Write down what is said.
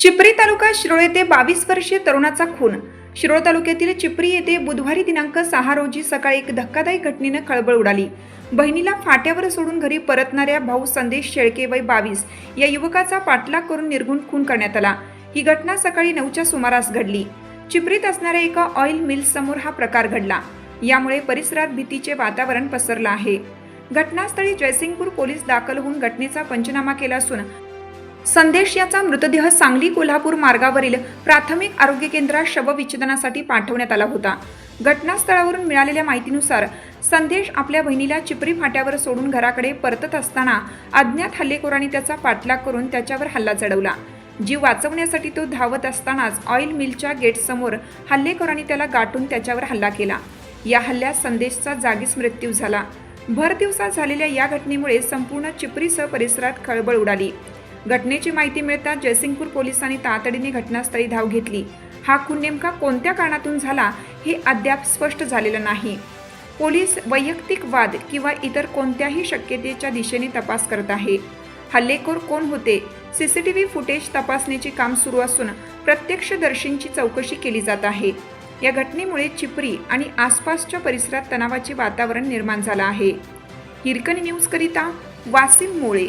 चिपरी तालुका शिरोळे ते बावीस वर्षीय तरुणाचा खून शिरोळ तालुक्यातील चिपरी येथे बुधवारी दिनांक सहा रोजी सकाळी एक धक्कादायक घटनेनं खळबळ उडाली. बहिणीला फाट्यावर सोडून घरी परतणाऱ्या भाऊ संदेश शेळके वय बावीस या युवकाचा पाठलाग करून निर्गुण खून करण्यात आला. ही घटना सकाळी नऊच्या सुमारास घडली. चिपरीत असणाऱ्या एका ऑइल मिल समोर हा प्रकार घडला. यामुळे परिसरात भीतीचे वातावरण पसरलं आहे. घटनास्थळी जयसिंगपूर पोलीस दाखल होऊन घटनेचा पंचनामा केला असून संदेश याचा मृतदेह सांगली कोल्हापूर मार्गावरील प्राथमिक आरोग्य केंद्रात शवविच्छेदनासाठी पाठवण्यात आला होता. घटनास्थळावरून मिळालेल्या माहितीनुसार संदेश आपल्या बहिणीला चिपरी फाट्यावर सोडून घराकडे परतत असताना अज्ञात हल्लेखोरांनी त्याचा पाठलाग करून त्याच्यावर हल्ला चढवला. जीव वाचवण्यासाठी तो धावत असतानाच ऑइल मिलच्या गेटसमोर हल्लेखोरांनी त्याला गाठून त्याच्यावर हल्ला केला. या हल्ल्यात संदेशचा जागीच मृत्यू झाला. भर दिवसात झालेल्या या घटनेमुळे संपूर्ण चिपरीसह परिसरात खळबळ उडाली. घटनेची माहिती मिळताच जयसिंगपूर पोलिसांनी तातडीने घटनास्थळी धाव घेतली. हा खून नेमका कोणत्या कारणातून झाला हे अद्याप स्पष्ट झालेलं नाही. पोलीस वैयक्तिक वाद किंवा इतर कोणत्याही शक्यतेच्या दिशेने तपास करत आहे. हल्लेखोर कोण होते सीसीटीव्ही फुटेज तपासण्याचे काम सुरू असून प्रत्यक्षदर्शींची चौकशी केली जात आहे. या घटनेमुळे चिपरी आणि आसपासच्या परिसरात तणावाचे वातावरण निर्माण झालं आहे. हिरकणी न्यूजकरिता वासिम मोळे.